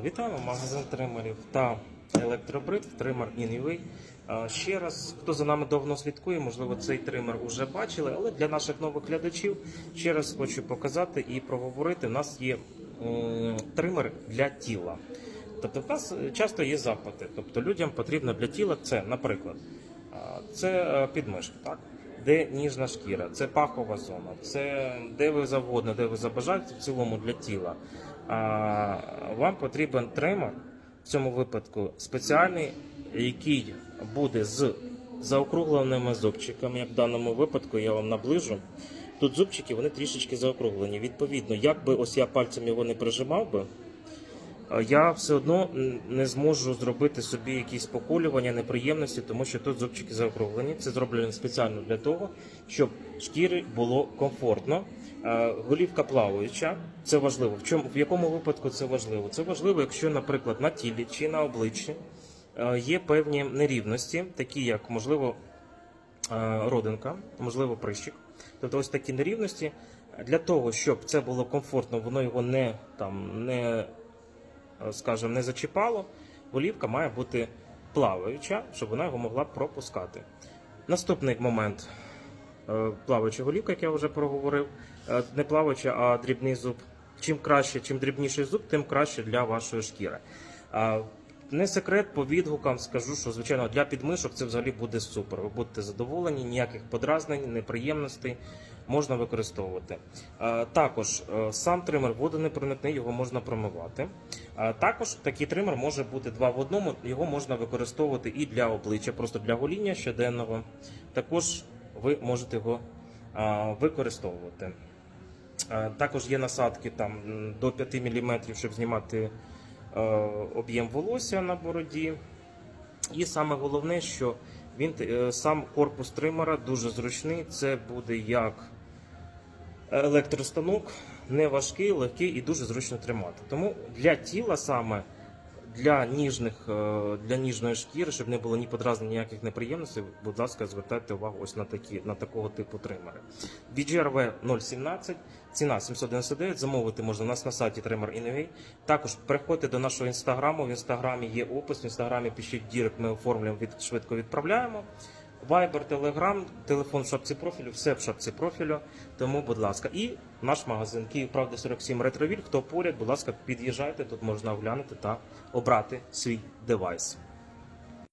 Вітаємо магазин тримерів та електробрид, тример. А, Ще раз, хто за нами давно слідкує, можливо, цей тример вже бачили, але для наших нових глядачів ще раз хочу показати і проговорити. У нас є тример для тіла. Тобто, в нас часто є запити. Тобто людям потрібно для тіла це, наприклад, це е, підмишки, так? Де ніжна шкіра, це пахова зона, це де ви завгодно, де ви забажаєте в цілому для тіла. А, вам потрібен тример в цьому випадку спеціальний, який буде з заокругленими зубчиками. Як в даному випадку я вам наближу. Тут зубчики вони трішечки заокруглені. Відповідно, як би ось я пальцем його не прижимав би, я все одно не зможу зробити собі якісь поколювання, неприємності, тому що тут зубчики заокруглені. Це зроблено спеціально для того, щоб шкірі було комфортно. Голівка плаваюча, це важливо. В чому в якому випадку це важливо? Це важливо, якщо, наприклад, на тілі чи на обличчі є певні нерівності, такі як можливо родинка, можливо, прищик. Тобто ось такі нерівності. Для того, щоб це було комфортно, воно його не там не скажімо, не зачіпало, голівка має бути плаваюча, щоб вона його могла пропускати. Наступний момент е, плаваюча голівка, як я вже проговорив, Е, не плаваюча, а дрібний зуб. Чим краще, чим дрібніший зуб, тим краще для вашої шкіри. Не секрет по відгукам скажу, що звичайно для підмишок це взагалі буде супер. Ви будете задоволені, ніяких подразнень, неприємностей можна використовувати. Також е, сам тример водонепроникний, його можна промивати. Також такий тример може бути два в одному. Його можна використовувати і для обличчя, просто для гоління щоденного. Також ви можете його використовувати. Е, Також є насадки там до 5 мм, щоб знімати е, об'єм волосся на бороді. І саме головне, що він е, сам корпус тримера дуже зручний. Це буде як електростанок, не важкий, легкий і дуже зручно тримати. Тому для тіла саме. Для ніжних е, для ніжної шкіри, щоб не було ні подразнень, ніяких неприємностей, будь ласка, звертайте увагу ось на такі на такого типу тримери. BGRV 017, ціна 799, замовити можна у нас на сайті Trimmer Innovate. Також приходьте до нашого інстаграму. В інстаграмі є опис. В інстаграмі пишіть дірок ми оформлюємо від швидко відправляємо. Viber, Telegram, телефон в шапці профілю, все в шапці профілю. Тому, будь ласка, і наш магазин Київ Правда 47 Ретровіль. Хто поряд, будь ласка, під'їжджайте, тут можна оглянути та обрати свій девайс.